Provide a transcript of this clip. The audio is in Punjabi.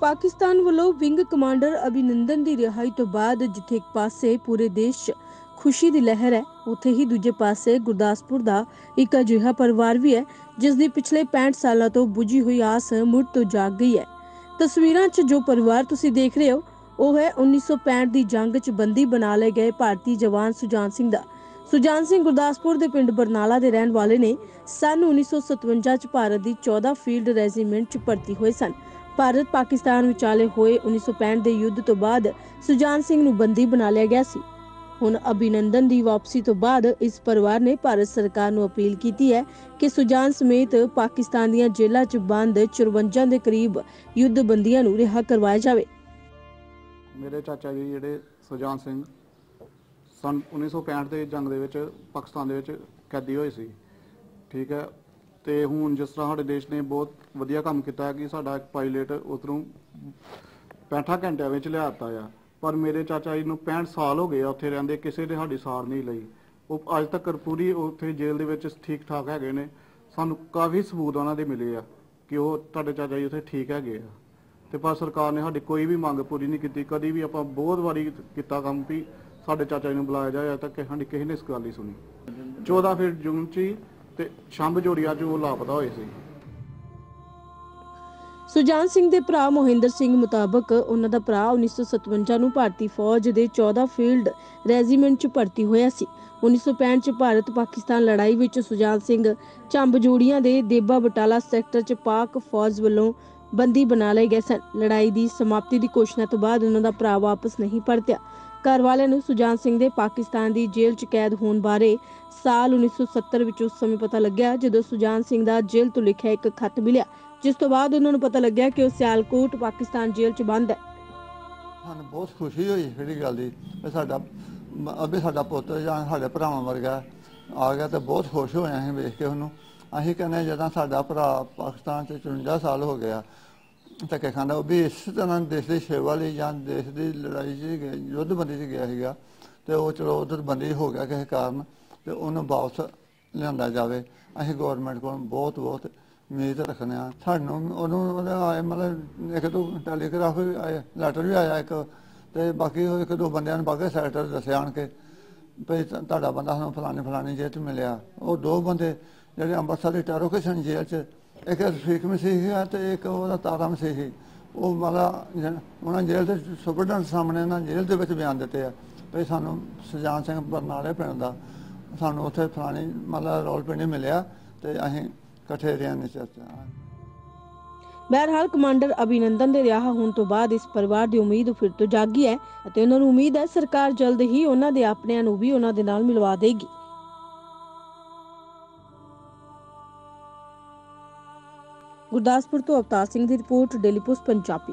ਪਾਕਿਸਤਾਨ ਵੱਲੋਂ ਵਿੰਗ ਕਮਾਂਡਰ ਅਭਿਨੰਦਨ ਦੀ ਰਿਹਾਈ ਤੋਂ ਬਾਅਦ ਜਿੱਥੇ ਇੱਕ ਪਾਸੇ ਪੂਰੇ ਦੇਸ਼ 'ਚ ਖੁਸ਼ੀ ਦੀ ਲਹਿਰ ਹੈ, ਉੱਥੇ ਹੀ ਦੂਜੇ ਪਾਸੇ ਗੁਰਦਾਸਪੁਰ ਦਾ ਇੱਕ ਅਜਿਹਾ ਪਰਿਵਾਰ ਵੀ ਹੈ ਜਿਸ ਦੀ ਪਿਛਲੇ 65 ਸਾਲਾਂ ਤੋਂ ਬੁਝੀ ਹੋਈ ਆਸ ਮੁੜ ਤੋਂ ਜਾਗ ਗਈ ਹੈ। ਤਸਵੀਰਾਂ 'ਚ ਜੋ ਪਰਿਵਾਰ ਤੁਸੀਂ ਦੇਖ ਰਹੇ ਹੋ, ਉਹ ਹੈ 1965 ਦੀ ਜੰਗ 'ਚ ਬੰਦੀ ਬਣਾ ਲਏ ਗਏ ਭਾਰਤੀ ਜਵਾਨ ਸੁਜਾਨ ਸਿੰਘ ਦਾ। ਸੁਜਾਨ ਸਿੰਘ ਗੁਰਦਾਸਪੁਰ ਦੇ ਪਿੰਡ ਬਰਨਾਲਾ ਦੇ ਰਹਿਣ ਵਾਲੇ ਨੇ, ਸਨ 1957 ਚ ਭਾਰਤ ਦੀ 14 ਫੀਲਡ ਰੈਜੀਮੈਂਟ ਚ ਭਰਤੀ ਹੋਏ ਸਨ। ਭਾਰਤ ਪਾਕਿਸਤਾਨ ਵਿਚਾਲੇ ਹੋਏ 1965 ਦੇ ਯੁੱਧ ਤੋਂ ਬਾਅਦ ਸੁਜਾਨ ਸਿੰਘ ਨੂੰ ਬੰਦੀ ਬਣਾ ਲਿਆ ਗਿਆ ਸੀ। ਹੁਣ ਅਭਿਨੰਦਨ ਦੀ ਵਾਪਸੀ ਤੋਂ ਬਾਅਦ ਇਸ ਪਰਿਵਾਰ ਨੇ ਭਾਰਤ ਸਰਕਾਰ ਨੂੰ ਅਪੀਲ ਕੀਤੀ ਹੈ ਕਿ ਸੁਜਾਨ ਸਮੇਤ ਪਾਕਿਸਤਾਨ ਦੀਆਂ ਜੇਲ੍ਹਾਂ 'ਚ ਬੰਦ 54 ਦੇ ਕਰੀਬ ਯੁੱਧ ਬੰਦੀਆਂ ਨੂੰ ਰਿਹਾ ਕਰਵਾਇਆ ਜਾਵੇ। ਮੇਰੇ ਚਾਚਾ ਜੀ ਜਿਹੜੇ ਸੁਜਾਨ ਸਿੰਘ ਸਨ 1965 ਦੇ ਜੰਗ ਦੇ ਵਿੱਚ ਪਾਕਿਸਤਾਨ ਦੇ ਵਿੱਚ ਕੈਦੀ ਹੋਏ ਸੀ। ਠੀਕ ਹੈ ਤੇ ਹੁਣ ਜਿਸ ਤਰ੍ਹਾਂ ਸਾਡੇ ਦੇਸ਼ ਨੇ ਬਹੁਤ ਵਧੀਆ ਕੰਮ ਕੀਤਾ ਕਿ ਸਾਡਾ ਇੱਕ ਪਾਇਲਟ ਉਧਰੋਂ 65 ਘੰਟਿਆਂ ਵਿੱਚ ਲਿਆਤਾ ਆ। ਪਰ ਮੇਰੇ ਚਾਚਾ ਜੀ ਨੂੰ 65 ਸਾਲ ਹੋ ਗਏ ਆ ਉੱਥੇ ਰਹਿੰਦੇ, ਕਿਸੇ ਨੇ ਸਾਡੀ ਸਾਰ ਨਹੀਂ ਲਈ। ਉਹ ਅੱਜ ਤੱਕ ਪੂਰੀ ਉੱਥੇ ਜੇਲ੍ਹ ਦੇ ਵਿੱਚ ਠੀਕ ਠਾਕ ਹੈਗੇ ਨੇ। ਸਾਨੂੰ ਕਾਫੀ ਸਬੂਤ ਉਹਨਾਂ ਦੇ ਮਿਲੇ ਆ ਕਿ ਉਹ ਤੁਹਾਡੇ ਚਾਚਾ ਜੀ ਉੱਥੇ ਠੀਕ ਹੈਗੇ ਆ। ਤੇ ਪਰ ਸਰਕਾਰ ਨੇ ਸਾਡੀ ਕੋਈ ਵੀ ਮੰਗ ਪੂਰੀ ਨਹੀਂ ਕੀਤੀ। ਕਦੀ ਵੀ ਆਪਾਂ ਬਹੁਤ ਵਾਰੀ ਕੀਤਾ ਕੰਮ ਵੀ ਸਾਡੇ ਚਾਚਾ ਜੀ ਨੂੰ ਬੁਲਾਇਆ ਜਾਇਆ ਅਜੇ ਤੱਕ ਸਾਡੀ ਕਿਸੇ ਨੇ ਇਸ ਗੱਲ ਨਹੀਂ ਸੁਣੀ। 14 ਫਿਰ ਜੂਨ ਚ ਤੇ ਸ਼ੰਭ ਜੋੜੀਆਂ ਚ ਲਾਪਤਾ ਹੋਏ ਸੀ। ਸੁਜਾਨ ਸਿੰਘ ਦੇ ਭਰਾ ਮੋਹਿੰਦਰ ਸਿੰਘ ਮੁਤਾਬਕ ਉਹਨਾਂ ਦਾ ਭਰਾ 1957 ਨੂੰ ਭਾਰਤੀ ਫੌਜ ਦੇ 14 ਫੀਲਡ ਰੈਜੀਮੈਂਟ 'ਚ ਭਰਤੀ ਹੋਇਆ ਸੀ। 1965 'ਚ ਭਾਰਤ ਪਾਕਿਸਤਾਨ ਲੜਾਈ ਵਿੱਚ ਸੁਜਾਨ ਸਿੰਘ ਚੰਬ ਜੋੜੀਆਂ ਦੇ ਦੇਬਾ ਬਟਾਲਾ ਸੈਕਟਰ 'ਚ ਪਾਕ ਫੌਜ ਵੱਲੋਂ ਬੰਦੀ ਬਣਾ ਲਏ ਗਏ ਸਨ। ਲੜਾਈ ਦੀ ਸਮਾਪਤੀ ਦੀ ਘੋਸ਼ਣਾ ਤੋਂ ਬਾਅਦ ਉਹਨਾਂ ਦਾ ਭਰਾ ਵਾਪਸ ਨਹੀਂ ਪਰਤਿਆ। ਘਰ ਵਾਲਿਆਂ ਨੂੰ ਸੁਜਾਨ ਸਿੰਘ ਦੇ ਪਾਕਿਸਤਾਨ ਦੀ ਜੇਲ੍ਹ 'ਚ ਕੈਦ ਹੋਣ ਬਾਰੇ ਸਾਲ 1970 ਵਿੱਚ ਉਸ ਸਮੇਂ ਪਤਾ ਲੱਗਿਆ, ਜਦੋਂ ਸੁਜਾਨ ਸਿੰਘ ਦਾ ਜੇਲ੍ਹ ਤੋਂ ਲਿਖਿਆ ਇੱਕ ਖੱਤ ਮਿਲਿਆ, ਜਿਸ ਤੋਂ ਬਾਅਦ ਉਹਨਾਂ ਨੂੰ ਪਤਾ ਲੱਗਿਆ ਕਿ ਉਹ ਸਿਆਲਕੋਟ, ਪਾਕਿਸਤਾਨ ਜੇਲ੍ਹ 'ਚ ਬੰਦ ਹੈ। ਸਾਨੂੰ ਬਹੁਤ ਖੁਸ਼ੀ ਹੋਈ ਜਿਹੜੀ ਗੱਲ ਦੀ, ਵੀ ਸਾਡਾ ਮ- ਅਬੇ ਸਾਡਾ ਪੁੱਤ ਜਾਂ ਸਾਡੇ ਭਰਾਵਾਂ ਵਰਗਾ ਆ ਗਿਆ ਤੇ ਬਹੁਤ ਖੁਸ਼ ਹੋਏ ਅਸੀਂ ਵੇਖ ਕੇ ਉਹਨੂੰ। ਅਸੀਂ ਕਹਿੰਦੇ ਜਦੋਂ ਸਾਡਾ ਭਰਾ ਪਾਕਿਸਤਾਨ ਚ 54 ਸਾਲ ਹੋ ਗਿਆ, ਧੱਕੇ ਖਾਂਦਾ, ਉਹ ਵੀ ਇਸ ਤਰ੍ਹਾਂ ਦੇਸ਼ ਦੀ ਸੇਵਾ ਲਈ ਜਾਂ ਦੇਸ਼ ਦੀ ਲੜਾਈ 'ਚ ਯੁੱਧਬੰਦੀ 'ਚ ਗਿਆ ਸੀਗਾ, ਤੇ ਉਹ ਚਲੋ ਉਧਰ ਬੰਦੀ ਹੋ ਗਿਆ ਕਿਸੇ ਕਾਰਨ, ਤੇ ਉਹਨੂੰ ਵਾਪਸ ਲਿਆਂਦਾ ਜਾਵੇ। ਅਸੀਂ ਗਵਰਨਮੈਂਟ ਕੋਲ ਬਹੁਤ ਬਹੁਤ ਉਮੀਦ ਰੱਖਦੇ ਹਾਂ। ਸਾਨੂੰ ਉਹਨੂੰ ਉਹਦਾ ਮਤਲਬ ਇੱਕ ਦੋ ਟੈਲੀਗ੍ਰਾਫ ਵੀ ਆਇਆ ਲੈਟਰ ਵੀ ਆਇਆ ਇੱਕ, ਤੇ ਬਾਕੀ ਉਹ ਇੱਕ ਦੋ ਬੰਦਿਆਂ ਨੂੰ ਬਾਕੀ ਸੈਕਟਰ ਦੱਸਿਆ ਆਣ ਕੇ ਭਈ ਤੁਹਾਡਾ ਬੰਦਾ ਸਾਨੂੰ ਫਲਾਣੇ ਫਲਾਣੇ ਜੇਲ੍ਹ 'ਚ ਮਿਲਿਆ। ਉਹ ਦੋ ਬੰਦੇ ਜਿਹੜੇ ਅੰਮ੍ਰਿਤਸਰ ਦੀ ਟੈਰੋਕੇਸ਼ਨ ਜੇਲ੍ਹ 'ਚ, ਇੱਕ ਰਫੀਕ ਮਸੀਹ ਹੈ ਤੇ ਇੱਕ ਉਹਦਾ ਤਾਰਾ ਮਸੀਹ। ਸੀ ਉਹ ਮਤਲਬ ਉਹਨਾਂ ਜੇਲ੍ਹ ਦੇ ਸੁਪਰਡੈਂਟ ਸਾਹਮਣੇ ਨਾ ਜੇਲ੍ਹ ਦੇ ਵਿੱਚ ਬਿਆਨ ਦਿੱਤੇ ਆ। ਭਈ ਸਾਨੂੰ ਸੁਜਾਨ ਸਿੰਘ ਬਰਨਾਲੇ ਪਿੰਡ ਦਾ, ਸਾਨੂੰ ਉੱਥੇ ਫਲਾਣੀ ਮਤਲਬ ਰੋਲ ਪਿੰਡ ਮਿਲਿਆ ਤੇ ਅਸੀਂ ਇਕੱਠੇ ਰਿਆਂ ਨੇ ਚਰਚਾ। ਬਹਰਹਾਲ ਕਮਾਂਡਰ ਅਭਿਨੰਦਨ ਦੇ ਰਿਹਾ ਹੋਣ ਤੋਂ ਬਾਅਦ ਇਸ ਪਰਿਵਾਰ ਦੀ ਉਮੀਦ ਫਿਰ ਤੋਂ ਜਾਗੀ ਹੈ ਅਤੇ ਉਹਨਾਂ ਨੂੰ ਉਮੀਦ ਹੈ ਸਰਕਾਰ ਜਲਦ ਹੀ ਉਹਨਾਂ ਦੇ ਆਪਣਿਆਂ ਨੂੰ ਵੀ ਉਹਨਾਂ ਦੇ ਨਾਲ ਮਿਲਵਾ ਦੇਗੀ। ਗੁਰਦਾਸਪੁਰ ਤੋਂ ਅਵਤਾਰ ਸਿੰਘ ਦੀ ਰਿਪੋਰਟ, ਡੇਲੀ ਪੋਸਟ, ਪੰਜਾਬੀ।